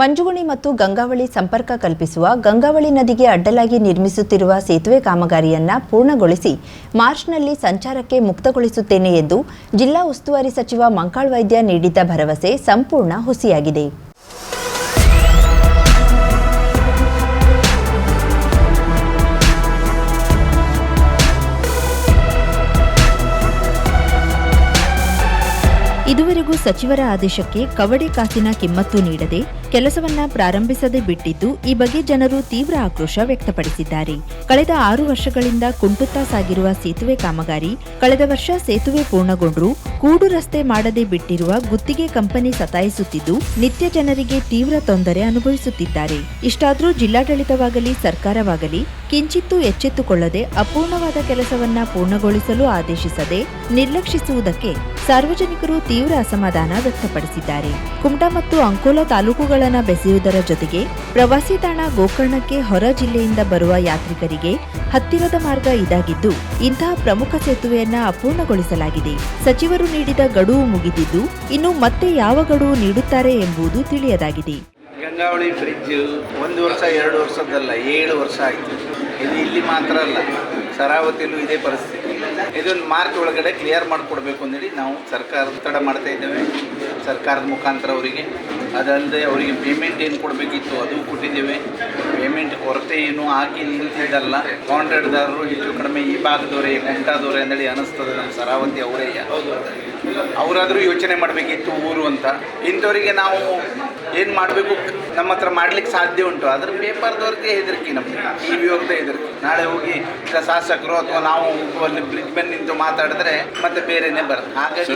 ಮಂಜುಗುಣಿ ಮತ್ತು ಗಂಗಾವಳಿ ಸಂಪರ್ಕ ಕಲ್ಪಿಸುವ ಗಂಗಾವಳಿ ನದಿಗೆ ಅಡ್ಡಲಾಗಿ ನಿರ್ಮಿಸುತ್ತಿರುವ ಸೇತುವೆ ಕಾಮಗಾರಿಯನ್ನ ಪೂರ್ಣಗೊಳಿಸಿ ಮಾರ್ಚ್ನಲ್ಲಿ ಸಂಚಾರಕ್ಕೆ ಮುಕ್ತಗೊಳಿಸುತ್ತೇನೆ ಎಂದು ಜಿಲ್ಲಾ ಉಸ್ತುವಾರಿ ಸಚಿವ ಮಂಕಾಳ್ ವೈದ್ಯ ನೀಡಿದ್ದ ಭರವಸೆ ಸಂಪೂರ್ಣ ಹುಸಿಯಾಗಿದೆ. ಇದುವರೆಗೂ ಸಚಿವರ ಆದೇಶಕ್ಕೆ ಕವಡೆ ಕಾಸಿನ ಕಿಮ್ಮತ್ತು ನೀಡದೆ ಕೆಲಸವನ್ನ ಪ್ರಾರಂಭಿಸದೆ ಬಿಟ್ಟಿದ್ದು ಈ ಬಗ್ಗೆ ಜನರು ತೀವ್ರ ಆಕ್ರೋಶ ವ್ಯಕ್ತಪಡಿಸಿದ್ದಾರೆ. ಕಳೆದ ಆರು ವರ್ಷಗಳಿಂದ ಕುಂಟುತ್ತಾ ಸಾಗಿರುವ ಸೇತುವೆ ಕಾಮಗಾರಿ ಕಳೆದ ವರ್ಷ ಸೇತುವೆ ಪೂರ್ಣಗೊಂಡರೂ ಕೂಡು ರಸ್ತೆ ಮಾಡದೆ ಬಿಟ್ಟಿರುವ ಗುತ್ತಿಗೆ ಕಂಪನಿ ಸತಾಯಿಸುತ್ತಿದ್ದು ನಿತ್ಯ ಜನರಿಗೆ ತೀವ್ರ ತೊಂದರೆ ಅನುಭವಿಸುತ್ತಿದ್ದಾರೆ. ಇಷ್ಟಾದರೂ ಜಿಲ್ಲಾಡಳಿತವಾಗಲಿ ಸರ್ಕಾರವಾಗಲಿ ಕಿಂಚಿತ್ತೂ ಎಚ್ಚೆತ್ತುಕೊಳ್ಳದೆ ಅಪೂರ್ಣವಾದ ಕೆಲಸವನ್ನ ಪೂರ್ಣಗೊಳಿಸಲು ಆದೇಶಿಸದೆ ನಿರ್ಲಕ್ಷಿಸುವುದಕ್ಕೆ ಸಾರ್ವಜನಿಕರು ತೀವ್ರ ಅಸಮಾಧಾನ ವ್ಯಕ್ತಪಡಿಸಿದ್ದಾರೆ. ಕುಮಟಾ ಮತ್ತು ಅಂಕೋಲಾ ತಾಲೂಕುಗಳನ್ನು ಬೆಸೆಯುವುದರ ಜೊತೆಗೆ ಪ್ರವಾಸಿ ತಾಣ ಗೋಕರ್ಣಕ್ಕೆ ಹೊರ ಜಿಲ್ಲೆಯಿಂದ ಬರುವ ಯಾತ್ರಿಕರಿಗೆ ಹತ್ತಿರದ ಮಾರ್ಗ ಇದಾಗಿದ್ದು, ಇಂತಹ ಪ್ರಮುಖ ಸೇತುವೆಯನ್ನ ಅಪೂರ್ಣಗೊಳಿಸಲಾಗಿದೆ. ಸಚಿವರು ನೀಡಿದ ಗಡುವು ಮುಗಿದಿದ್ದು, ಇನ್ನು ಮತ್ತೆ ಯಾವ ಗಡುವು ನೀಡುತ್ತಾರೆ ಎಂಬುದು ತಿಳಿಯದಾಗಿದೆ. ಗಂಗಾವಳಿ ಬ್ರಿಡ್ಜ್ ಒಂದು ವರ್ಷ, ಎರಡು ವರ್ಷದಲ್ಲ ಏಳು ವರ್ಷ ಆಯಿತು. ಇಲ್ಲಿ ಮಾತ್ರ ಅಲ್ಲ ಶರಾವತಿಯಲ್ಲೂ ಇದೇ ಪರಿಸ್ಥಿತಿ. ಇದೊಂದು ಮಾರ್ಚ್ ಒಳಗಡೆ ಕ್ಲಿಯರ್ ಮಾಡಿಕೊಡ್ಬೇಕು ಅಂತೇಳಿ ನಾವು ಸರ್ಕಾರ ಒತ್ತಡ ಮಾಡ್ತಾ ಇದ್ದೇವೆ. ಸರ್ಕಾರದ ಮುಖಾಂತರ ಅವರಿಗೆ. ಅದಲ್ಲದೆ ಅವರಿಗೆ ಪೇಮೆಂಟ್ ಏನು ಕೊಡಬೇಕಿತ್ತು ಅದು ಕೊಟ್ಟಿದ್ದೇವೆ. ಪೇಮೆಂಟ್ ಕೊರತೆ ಏನು ನಿಂತ ಹೇಳಲ್ಲ. ಕಾಂಟ್ರಾಕ್ಟ್ದಾರರು ಹೆಚ್ಚು ಕಡಿಮೆ ಈ ಭಾಗದವರೇ ಕುಂಟಾದವರೇ ಅಂತೇಳಿ ಅನಿಸ್ತದೆ ನಮ್ಮ ಸರಾವತಿ ಅವರೇ. ಅವರಾದರೂ ಯೋಚನೆ ಮಾಡಬೇಕಿತ್ತು ಊರು ಅಂತ. ಇಂಥವರಿಗೆ ನಾವು ಏನು ಮಾಡಬೇಕು? ನಮ್ಮ ಹತ್ರ ಮಾಡ್ಲಿಕ್ಕೆ ಸಾಧ್ಯ ಉಂಟು. ಆದರೆ ಪೇಪರ್ದವ್ರಿಗೆ ಹೆದರಿಕೆ ನಮಗೆ. ಟಿ ವಿ ಅವ್ರದ್ದೇ ಹೆದರಿಕೆ. ನಾಳೆ ಹೋಗಿ ಇಲ್ಲ ಶಾಸಕರು ಅಥವಾ ನಾವು ಅಲ್ಲಿ ಬ್ರಿಡ್ಜ್ ಮೇಲೆ ನಿಂತು ಮಾತಾಡಿದ್ರೆ ಮತ್ತೆ ಬೇರೆನೆ ಬರುತ್ತೆ. ಹಾಗಾಗಿ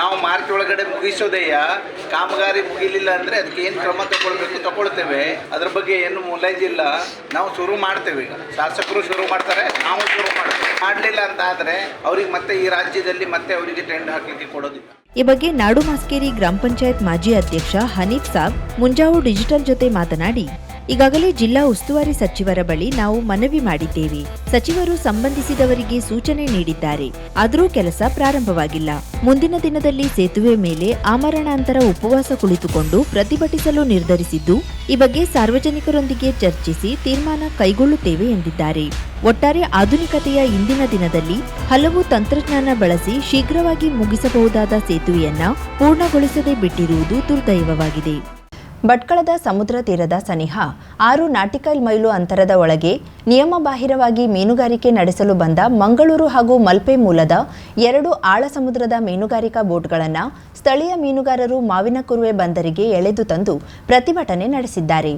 ನಾವು ಮಾರ್ಚ್ ಒಳಗಡೆ ಮುಗಿಸೋದಯ್ಯ ಕಾಮಗಾರಿ ಮುಗಿಲಿಲ್ಲ ಅಂದ್ರೆ ಅದಕ್ಕೆ ಏನು ಕ್ರಮ ತಗೊಳ್ಬೇಕು ತಗೊಳ್ತೇವೆ. ಅದ್ರ ಬಗ್ಗೆ ಏನು ಮುಲಾಜಿಲ್ಲ ನಾವು ಶುರು ಮಾಡ್ತೇವೆ ಈಗ. ಶಾಸಕರು ಶುರು ಮಾಡ್ತಾರೆ ನಾವು ಶುರು ಮಾಡ್ತೇವೆ. ಮಾಡಲಿಲ್ಲ ಅಂತ ಆದ್ರೆ ಅವ್ರಿಗೆ ಮತ್ತೆ ಈ ರಾಜ್ಯದಲ್ಲಿ ಮತ್ತೆ ಅವರಿಗೆ ಟೆಂಡ್ ಹಾಕಲಿಕ್ಕೆ ಕೊಡೋದಿಲ್ಲ. ಈ ಬಗ್ಗೆ ನಾಡು ಮಾಸ್ಕೇರಿ ಗ್ರಾಮ ಪಂಚಾಯತ್ ಮಾಜಿ ಅಧ್ಯಕ್ಷ ಹನೀಫ್ ಸಾಬ್ ಮುಂಜಾವು ಡಿಜಿಟಲ್ ಜೊತೆ ಮಾತನಾಡಿ, ಈಗಾಗಲೇ ಜಿಲ್ಲಾ ಉಸ್ತುವಾರಿ ಸಚಿವರ ಬಳಿ ನಾವು ಮನವಿ ಮಾಡಿದ್ದೇವೆ. ಸಚಿವರು ಸಂಬಂಧಿಸಿದವರಿಗೆ ಸೂಚನೆ ನೀಡಿದ್ದಾರೆ. ಆದರೂ ಕೆಲಸ ಪ್ರಾರಂಭವಾಗಿಲ್ಲ. ಮುಂದಿನ ದಿನದಲ್ಲಿ ಸೇತುವೆ ಮೇಲೆ ಆಮರಣಾಂತರ ಉಪವಾಸ ಕುಳಿತುಕೊಂಡು ಪ್ರತಿಭಟಿಸಲು ನಿರ್ಧರಿಸಿದ್ದು, ಈ ಬಗ್ಗೆ ಸಾರ್ವಜನಿಕರೊಂದಿಗೆ ಚರ್ಚಿಸಿ ತೀರ್ಮಾನ ಕೈಗೊಳ್ಳುತ್ತೇವೆ ಎಂದಿದ್ದಾರೆ. ಒಟ್ಟಾರೆ ಆಧುನಿಕತೆಯ ಇಂದಿನ ದಿನದಲ್ಲಿ ಹಲವು ತಂತ್ರಜ್ಞಾನ ಬಳಸಿ ಶೀಘ್ರವಾಗಿ ಮುಗಿಸಬಹುದಾದ ಸೇತುವೆಯನ್ನ ಪೂರ್ಣಗೊಳಿಸದೆ ಬಿಟ್ಟಿರುವುದು ದುರ್ದೈವವಾಗಿದೆ. ಭಟ್ಕಳದ ಸಮುದ್ರ ತೀರದ ಸನಿಹ ಆರು ನಾಟಿಕಲ್ ಮೈಲು ಅಂತರದ ಒಳಗೆ ನಿಯಮಬಾಹಿರವಾಗಿ ಮೀನುಗಾರಿಕೆ ನಡೆಸಲು ಬಂದ ಮಂಗಳೂರು ಹಾಗೂ ಮಲ್ಪೆ ಮೂಲದ ಎರಡು ಆಳ ಸಮುದ್ರದ ಮೀನುಗಾರಿಕಾ ಬೋಟ್ಗಳನ್ನು ಸ್ಥಳೀಯ ಮೀನುಗಾರರು ಮಾವಿನಕುರುವೆ ಬಂದರಿಗೆ ಎಳೆದು ತಂದು ಪ್ರತಿಭಟನೆ ನಡೆಸಿದ್ದಾರೆ.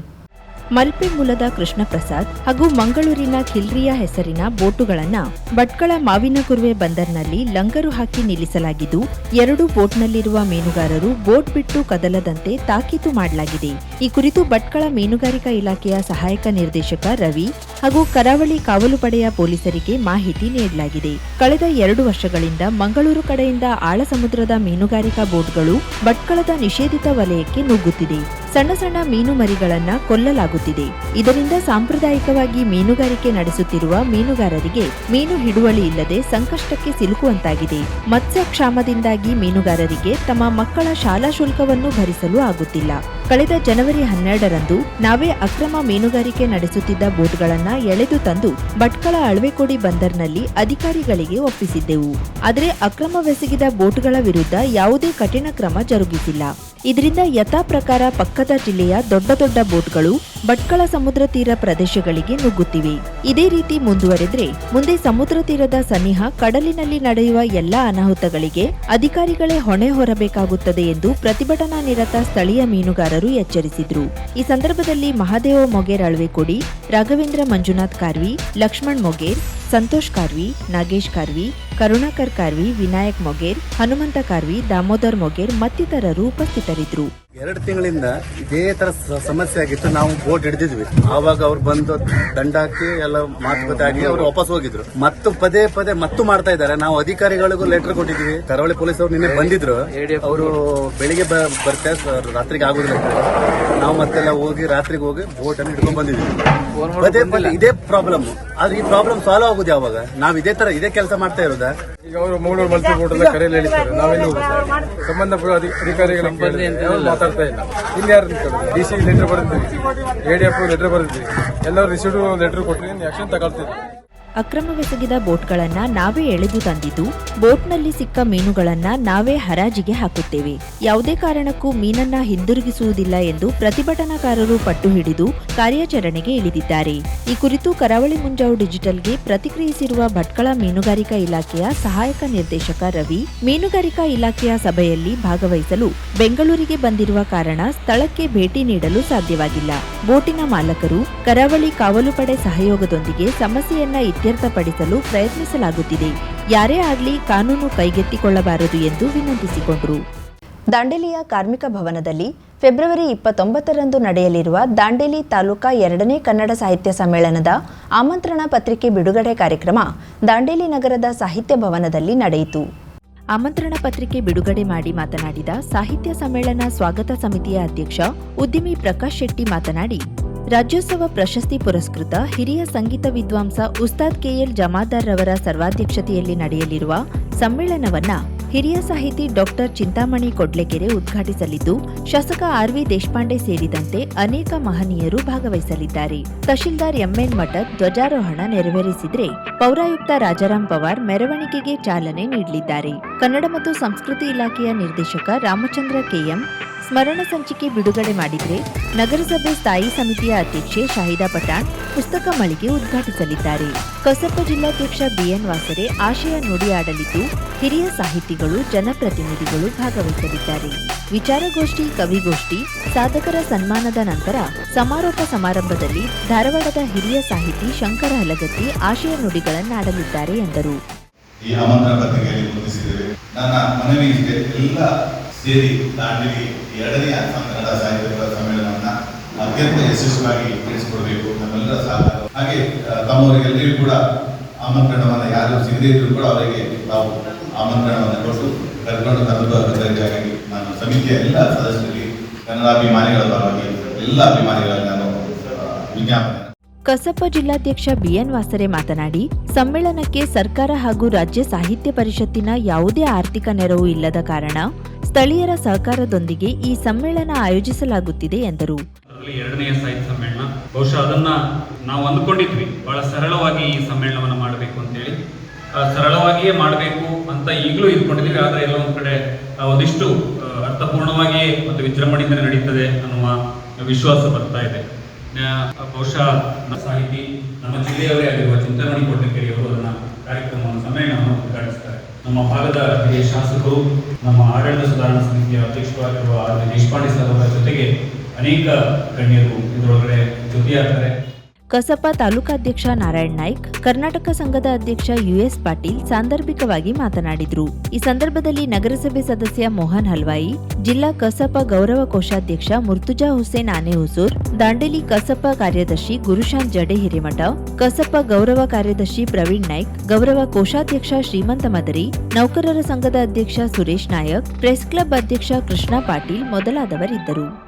ಮಲ್ಪೆ ಮೂಲದ ಕೃಷ್ಣ ಪ್ರಸಾದ್ ಹಾಗೂ ಮಂಗಳೂರಿನ ಖಿಲ್ರಿಯ ಹೆಸರಿನ ಬೋಟುಗಳನ್ನ ಭಟ್ಕಳ ಮಾವಿನಕುರುವೆ ಬಂದರ್ನಲ್ಲಿ ಲಂಗರು ಹಾಕಿ ನಿಲ್ಲಿಸಲಾಗಿದ್ದು, ಎರಡು ಬೋಟ್ನಲ್ಲಿರುವ ಮೀನುಗಾರರು ಬೋಟ್ ಬಿಟ್ಟು ಕದಲದಂತೆ ತಾಕೀತು ಮಾಡಲಾಗಿದೆ. ಈ ಕುರಿತು ಭಟ್ಕಳ ಮೀನುಗಾರಿಕಾ ಇಲಾಖೆಯ ಸಹಾಯಕ ನಿರ್ದೇಶಕ ರವಿ ಹಾಗೂ ಕರಾವಳಿ ಕಾವಲು ಪಡೆಯ ಪೊಲೀಸರಿಗೆ ಮಾಹಿತಿ ನೀಡಲಾಗಿದೆ. ಕಳೆದ ಎರಡು ವರ್ಷಗಳಿಂದ ಮಂಗಳೂರು ಕಡೆಯಿಂದ ಆಳ ಸಮುದ್ರದ ಮೀನುಗಾರಿಕಾ ಬೋಟ್ಗಳು ಭಟ್ಕಳದ ನಿಷೇಧಿತ ವಲಯಕ್ಕೆ ನುಗ್ಗುತ್ತಿದೆ. ಸಣ್ಣ ಸಣ್ಣ ಮೀನು ಮರಿಗಳನ್ನ ಕೊಲ್ಲಲಾಗುತ್ತಿದೆ. ಇದರಿಂದ ಸಾಂಪ್ರದಾಯಿಕವಾಗಿ ಮೀನುಗಾರಿಕೆ ನಡೆಸುತ್ತಿರುವ ಮೀನುಗಾರರಿಗೆ ಮೀನು ಹಿಡುವಳಿ ಇಲ್ಲದೆ ಸಂಕಷ್ಟಕ್ಕೆ ಸಿಲುಕುವಂತಾಗಿದೆ. ಮತ್ಸ್ಯಕ್ಷಾಮದಿಂದಾಗಿ ಮೀನುಗಾರರಿಗೆ ತಮ್ಮ ಮಕ್ಕಳ ಶಾಲಾ ಶುಲ್ಕವನ್ನು ಭರಿಸಲು ಆಗುತ್ತಿಲ್ಲ. ಕಳೆದ ಜನವರಿ ಹನ್ನೆರಡರಂದು ನಾವೇ ಅಕ್ರಮ ಮೀನುಗಾರಿಕೆ ನಡೆಸುತ್ತಿದ್ದ ಬೋಟ್ಗಳನ್ನು ಎಳೆದು ತಂದು ಭಟ್ಕಳ ಅಳವೆಕೋಡಿ ಬಂದರ್ನಲ್ಲಿ ಅಧಿಕಾರಿಗಳಿಗೆ ಒಪ್ಪಿಸಿದ್ದೆವು. ಆದರೆ ಅಕ್ರಮವೆಸಗಿದ ಬೋಟ್ಗಳ ವಿರುದ್ಧ ಯಾವುದೇ ಕಠಿಣ ಕ್ರಮ ಜರುಗಿಸಿಲ್ಲ. ಇದರಿಂದ ಯಥಾ ಪ್ರಕಾರ ಪಕ್ಕದ ಜಿಲ್ಲೆಯ ದೊಡ್ಡ ದೊಡ್ಡ ಬೋಟ್ಗಳು ಭಟ್ಕಳ ಸಮುದ್ರ ತೀರ ಪ್ರದೇಶಗಳಿಗೆ ನುಗ್ಗುತ್ತಿವೆ. ಇದೇ ರೀತಿ ಮುಂದುವರೆದ್ರೆ ಮುಂದೆ ಸಮುದ್ರ ತೀರದ ಸನಿಹ ಕಡಲಿನಲ್ಲಿ ನಡೆಯುವ ಎಲ್ಲಾ ಅನಾಹುತಗಳಿಗೆ ಅಧಿಕಾರಿಗಳೇ ಹೊಣೆ ಹೊರಬೇಕಾಗುತ್ತದೆ ಎಂದು ಪ್ರತಿಭಟನಾ ನಿರತ ಸ್ಥಳೀಯ ಮೀನುಗಾರರು ಎಚ್ಚರಿಸಿದ್ರು. ಈ ಸಂದರ್ಭದಲ್ಲಿ ಮಹಾದೇವ ಮೊಗೇರ್ ಅಳವೆಕೊಡಿ, ರಾಘವೇಂದ್ರ ಮಂಜುನಾಥ್ ಕಾರ್ವಿ, ಲಕ್ಷ್ಮಣ್ ಮೊಗೇರ್, ಸಂತೋಷ್ ಕಾರ್ವಿ, ನಾಗೇಶ್ ಕಾರ್ವಿ, ಕರುಣಾಕರ್ ಕಾರ್ವಿ, ವಿನಾಯಕ್ ಮೊಗೇರ್, ಹನುಮಂತ ಕಾರ್ವಿ, ದಾಮೋದರ್ ಮೊಗೇರ್ ಮತ್ತಿತರರು ಉಪಸ್ಥಿತರಿದ್ದರು. ಎರಡು ತಿಂಗಳಿಂದ ಇದೇ ತರ ಸಮಸ್ಯೆ ಆಗಿತ್ತು. ನಾವು ಬೋಟ್ ಹಿಡಿದಿದ್ವಿ. ಆವಾಗ ಅವ್ರು ಬಂದು ದಂಡ ಹಾಕಿ ಎಲ್ಲ ಮಾತುಕತೆ ಆಗಿ ಅವ್ರು ವಾಪಸ್ ಹೋಗಿದ್ರು. ಮತ್ತು ಪದೇ ಪದೇ ಮತ್ತು ಮಾಡ್ತಾ ಇದ್ದಾರೆ. ನಾವು ಅಧಿಕಾರಿಗಳಿಗೂ ಲೆಟರ್ ಕೊಟ್ಟಿದ್ವಿ. ಕರಾವಳಿ ಪೊಲೀಸ್ ಅವರು ನಿನ್ನೆ ಬಂದಿದ್ರು. ಅವರು ಬೆಳಿಗ್ಗೆ ಬರ್ತಾ ಬರ್ತಾರೆ ರಾತ್ರಿಗೆ ಆಗುದಿಲ್ಲ ನಾವು ಮತ್ತೆಲ್ಲ ಹೋಗಿ ರಾತ್ರಿಗೆ ಹೋಗಿ ಬೋಟ್ ಅನ್ನು ಹಿಡ್ಕೊಂಡ್ ಬಂದಿದ್ವಿ. ಪದೇ ಪದೇ ಇದೇ ಪ್ರಾಬ್ಲಮ್ ಆದ್ರೆ ಈ ಪ್ರಾಬ್ಲಮ್ ಸಾಲ್ವ್ ಆಗುದು ಯಾವಾಗ? ನಾವ್ ಇದೇ ತರ ಇದೇ ಕೆಲಸ ಮಾಡ್ತಾ ಇರೋದಾ? ಈಗ ಅವರು ಮಂಗಳೂರು ಮಲ್ಟಿ ಬೋರ್ಡ್ ಎಲ್ಲ ಕರೆಯಲ್ಲಿ ಹೇಳಿದ್ದಾರೆ ಸಂಬಂಧಪಟ್ಟ ಅಧಿಕಾರಿಗಳ ಯಾರು ಮಾತಾಡ್ತಾ ಇಲ್ಲ. ಇಲ್ಲಿ ಯಾರು ಡಿ ಸಿ ಲೆಟರ್ ಬರೆದಿದ್ದೀವಿ. ಎಡಿಎಫ್ ಲೆಟರ್ ಬರೆದಿದ್ದೀವಿ. ಎಲ್ಲರೂ ರಿಸೀವ್ ಲೆಟರ್ ಕೊಟ್ಟರೆ ಆ್ಯಕ್ಷನ್ ತಗೊಳ್ತೀವಿ ಅಕ್ರಮವೆಸಗಿದ ಬೋಟ್ಗಳನ್ನ ನಾವೇ ಎಳೆದು ತಂದಿದ್ದು, ಬೋಟ್ನಲ್ಲಿ ಸಿಕ್ಕ ಮೀನುಗಳನ್ನ ನಾವೇ ಹರಾಜಿಗೆ ಹಾಕುತ್ತೇವೆ. ಯಾವುದೇ ಕಾರಣಕ್ಕೂ ಮೀನನ್ನ ಹಿಂದಿರುಗಿಸುವುದಿಲ್ಲ ಎಂದು ಪ್ರತಿಭಟನಾಕಾರರು ಪಟ್ಟು ಹಿಡಿದು ಕಾರ್ಯಾಚರಣೆಗೆ ಇಳಿದಿದ್ದಾರೆ. ಈ ಕುರಿತು ಕರಾವಳಿ ಮುಂಜಾವು ಡಿಜಿಟಲ್ಗೆ ಪ್ರತಿಕ್ರಿಯಿಸಿರುವ ಭಟ್ಕಳ ಮೀನುಗಾರಿಕಾ ಇಲಾಖೆಯ ಸಹಾಯಕ ನಿರ್ದೇಶಕ ರವಿ, ಮೀನುಗಾರಿಕಾ ಇಲಾಖೆಯ ಸಭೆಯಲ್ಲಿ ಭಾಗವಹಿಸಲು ಬೆಂಗಳೂರಿಗೆ ಬಂದಿರುವ ಕಾರಣ ಸ್ಥಳಕ್ಕೆ ಭೇಟಿ ನೀಡಲು ಸಾಧ್ಯವಾಗಿಲ್ಲ. ಬೋಟಿನ ಮಾಲಕರು ಕರಾವಳಿ ಕಾವಲು ಪಡೆ ಸಹಯೋಗದೊಂದಿಗೆ ಸಮಸ್ಯೆಯನ್ನ ಇತ್ಯರ್ಥಪಡಿಸಲು ಪ್ರಯತ್ನಿಸಲಾಗುತ್ತಿದೆ. ಯಾರೇ ಆಗಲಿ ಕಾನೂನು ಕೈಗೆತ್ತಿಕೊಳ್ಳಬಾರದು ಎಂದು ವಿನಂತಿಸಿಕೊಂಡರು. ದಾಂಡೇಲಿಯ ಕಾರ್ಮಿಕ ಭವನದಲ್ಲಿ ಫೆಬ್ರವರಿ ಇಪ್ಪತ್ತೊಂಬತ್ತರಂದು ನಡೆಯಲಿರುವ ದಾಂಡೇಲಿ ತಾಲೂಕಾ ಎರಡನೇ ಕನ್ನಡ ಸಾಹಿತ್ಯ ಸಮ್ಮೇಳನದ ಆಮಂತ್ರಣ ಪತ್ರಿಕೆ ಬಿಡುಗಡೆ ಕಾರ್ಯಕ್ರಮ ದಾಂಡೇಲಿ ನಗರದ ಸಾಹಿತ್ಯ ಭವನದಲ್ಲಿ ನಡೆಯಿತು. ಆಮಂತ್ರಣ ಪತ್ರಿಕೆ ಬಿಡುಗಡೆ ಮಾಡಿ ಮಾತನಾಡಿದ ಸಾಹಿತ್ಯ ಸಮ್ಮೇಳನ ಸ್ವಾಗತ ಸಮಿತಿಯ ಅಧ್ಯಕ್ಷ ಉದ್ಯಮಿ ಪ್ರಕಾಶ್ ಶೆಟ್ಟಿ ಮಾತನಾಡಿ ರಾಜ್ಯೋತ್ಸವ ಪ್ರಶಸ್ತಿ ಪುರಸ್ಕೃತ ಹಿರಿಯ ಸಂಗೀತ ವಿದ್ವಾಂಸ ಉಸ್ತಾದ್ ಕೆಎಲ್ ಜಮಾದಾರ್ ರವರ ಸರ್ವಾಧ್ಯಕ್ಷತೆಯಲ್ಲಿ ನಡೆಯಲಿರುವ ಸಮ್ಮೇಳನವನ್ನ ಹಿರಿಯ ಸಾಹಿತಿ ಡಾಕ್ಟರ್ ಚಿಂತಾಮಣಿ ಕೊಡ್ಲೆಕೆರೆ ಉದ್ಘಾಟಿಸಲಿದ್ದು, ಶಾಸಕ ಆರ್ವಿ ದೇಶಪಾಂಡೆ ಸೇರಿದಂತೆ ಅನೇಕ ಮಹನೀಯರು ಭಾಗವಹಿಸಲಿದ್ದಾರೆ. ತಹಶೀಲ್ದಾರ್ ಎಂಎನ್ ಮಠದ್ ಧ್ವಜಾರೋಹಣ ನೆರವೇರಿಸಿದ್ರೆ ಪೌರಾಯುಕ್ತ ರಾಜಾರಾಮ್ ಪವಾರ್ ಮೆರವಣಿಗೆಗೆ ಚಾಲನೆ ನೀಡಲಿದ್ದಾರೆ. ಕನ್ನಡ ಮತ್ತು ಸಂಸ್ಕೃತಿ ಇಲಾಖೆಯ ನಿರ್ದೇಶಕ ರಾಮಚಂದ್ರ ಕೆಎಂ ಸ್ಮರಣ ಸಂಚಿಕೆ ಬಿಡುಗಡೆ ಮಾಡಿದರೆ ನಗರಸಭೆ ಸ್ಥಾಯಿ ಸಮಿತಿಯ ಅಧ್ಯಕ್ಷೆ ಶಾಹಿದಾ ಪಠಾಣ್ ಪುಸ್ತಕ ಮಳಿಗೆ ಉದ್ಘಾಟಿಸಲಿದ್ದಾರೆ. ಕಸಪ ಜಿಲ್ಲಾಧ್ಯಕ್ಷ ಬಿಎನ್ ವಾಸರೆ ಆಶಯ ನುಡಿಯಾಡಲಿದ್ದು ಹಿರಿಯ ಸಾಹಿತಿಗಳು, ಜನಪ್ರತಿನಿಧಿಗಳು ಭಾಗವಹಿಸಲಿದ್ದಾರೆ. ವಿಚಾರಗೋಷ್ಠಿ, ಕವಿಗೋಷ್ಠಿ, ಸಾಧಕರ ಸನ್ಮಾನದ ನಂತರ ಸಮಾರೋಪ ಸಮಾರಂಭದಲ್ಲಿ ಧಾರವಾಡದ ಹಿರಿಯ ಸಾಹಿತಿ ಶಂಕರ ಹಲಗತ್ತಿ ಆಶಯ ನುಡಿಗಳನ್ನಾಡಲಿದ್ದಾರೆ ಎಂದರು. ಈ ಆಮಂತ್ರಣ ಪತ್ರಿಕೆಯಲ್ಲಿ ನನ್ನ ಮನವಿ ಇದೆ ಎಲ್ಲ ಸೇರಿ ದಾಂಡೇಲಿ ಎರಡನೆಯ ಕನ್ನಡ ಸಾಹಿತ್ಯ ಸಮ್ಮೇಳನವನ್ನ ಅತ್ಯಂತ ಯಶಸ್ವಿಯಾಗಿ ನಡೆಸಿಕೊಡ್ಬೇಕು ನಮ್ಮೆಲ್ಲರ ಸಹಕಾರ. ಹಾಗೆ ತಮ್ಮವರಿಗೆಲ್ಲರಿಗೂ ಕೂಡ ಆಮಂತ್ರಣವನ್ನು ಯಾರು ಸಿಗದೇ ಇದ್ರು ಕೂಡ ಅವರಿಗೆ ನಾವು ಆಮಂತ್ರಣವನ್ನು ಕೊಟ್ಟು ಕರ್ಕೊಂಡು ತರಬೇಕಾಗಿ ನಾನು ಸಮಿತಿಯ ಎಲ್ಲ ಸದಸ್ಯರಿಗೆ ಕನ್ನಡಾಭಿಮಾನಿಗಳ ಪರವಾಗಿ ಎಲ್ಲ ಅಭಿಮಾನಿಗಳಲ್ಲಿ ನಾನು ವಿಜ್ಞಾಪನೆ ಕಸಪ ಜಿಲ್ಲಾಧ್ಯಕ್ಷ ಬಿಎನ್ ವಾಸರೆ ಮಾತನಾಡಿ, ಸಮ್ಮೇಳನಕ್ಕೆ ಸರ್ಕಾರ ಹಾಗೂ ರಾಜ್ಯ ಸಾಹಿತ್ಯ ಪರಿಷತ್ತಿನ ಯಾವುದೇ ಆರ್ಥಿಕ ನೆರವು ಇಲ್ಲದ ಕಾರಣ ಸ್ಥಳೀಯರ ಸಹಕಾರದೊಂದಿಗೆ ಈ ಸಮ್ಮೇಳನ ಆಯೋಜಿಸಲಾಗುತ್ತಿದೆ ಎಂದರು. ಎರಡನೆಯ ಸಾಹಿತ್ಯ ಸಮ್ಮೇಳನ. ಬಹುಶಃ ಅದನ್ನ ನಾವು ಅಂದ್ಕೊಂಡಿದ್ವಿ. ಬಹಳ ಸರಳವಾಗಿ ಈ ಸಮ್ಮೇಳನವನ್ನು ಮಾಡಬೇಕು ಅಂತೇಳಿ. ಸರಳವಾಗಿಯೇ ಮಾಡಬೇಕು ಅಂತ ಈಗಲೂ ಇದ್ಕೊಂಡಿದ್ದೀವಿ. ಆದರೆ ಎಲ್ಲ ಕಡೆ ಒಂದಿಷ್ಟು ಅರ್ಥಪೂರ್ಣವಾಗಿಯೇ ಮತ್ತು ವಿಜೃಂಭಣೆಯಿಂದ ನಡೀತದೆ ಅನ್ನುವ ವಿಶ್ವಾಸ ಬರ್ತಾ ಇದೆ. ಬಹುಶಃ ಸಾಹಿತಿ ನಮ್ಮ ಜಿಲ್ಲೆಯವರೇ ಆಗಿರುವ ಚಿಂತಾಮಣಿ ಕೊಟ್ಟಕೆರೆ ಅವರು ಅದನ್ನ ಕಾರ್ಯಕ್ರಮವನ್ನು, ಸಮ್ಮೇಳನವನ್ನು ಉದ್ಘಾಟಿಸ್ತಾರೆ. ನಮ್ಮ ಭಾಗದ ಹಿರಿಯ ಶಾಸಕರು ನಮ್ಮ ಆಡಳಿತ ಸುಧಾರಣಾ ಸಮಿತಿಯ ಅಧ್ಯಕ್ಷರಾಗಿರುವ ಆರ್ ದೇಶಪಾಂಡೆ ಸರ್ ಅವರ ಜೊತೆಗೆ ಅನೇಕ ಗಣ್ಯರು ಇದರೊಳಗಡೆ ಜೊತೆಯಾಗ್ತಾರೆ. ಕಸಪ ತಾಲೂಕಾಧ್ಯಕ್ಷ ನಾರಾಯಣ್ ನಾಯ್ಕ್, ಕರ್ನಾಟಕ ಸಂಘದ ಅಧ್ಯಕ್ಷ ಯುಎಸ್ ಪಾಟೀಲ್ ಸಾಂದರ್ಭಿಕವಾಗಿ ಮಾತನಾಡಿದರು. ಈ ಸಂದರ್ಭದಲ್ಲಿ ನಗರಸಭೆ ಸದಸ್ಯ ಮೋಹನ್ ಹಲ್ವಾಯಿ, ಜಿಲ್ಲಾ ಕಸಪ ಗೌರವ ಕೋಶಾಧ್ಯಕ್ಷ ಮುರ್ತುಜಾ ಹುಸೇನ್ ಆನೆ ಹುಸೂರ್, ದಾಂಡೇಲಿ ಕಸಪ ಕಾರ್ಯದರ್ಶಿ ಗುರುಶಾಂತ್ ಜಡೆ ಹಿರೇಮಠ, ಕಸಪ ಗೌರವ ಕಾರ್ಯದರ್ಶಿ ಪ್ರವೀಣ್ ನಾಯ್ಕ್, ಗೌರವ ಕೋಶಾಧ್ಯಕ್ಷ ಶ್ರೀಮಂತ ಮದರಿ, ನೌಕರರ ಸಂಘದ ಅಧ್ಯಕ್ಷ ಸುರೇಶ್ ನಾಯಕ್, ಪ್ರೆಸ್ ಕ್ಲಬ್ ಅಧ್ಯಕ್ಷ ಕೃಷ್ಣ ಪಾಟೀಲ್ ಮೊದಲಾದವರಿದ್ದರು.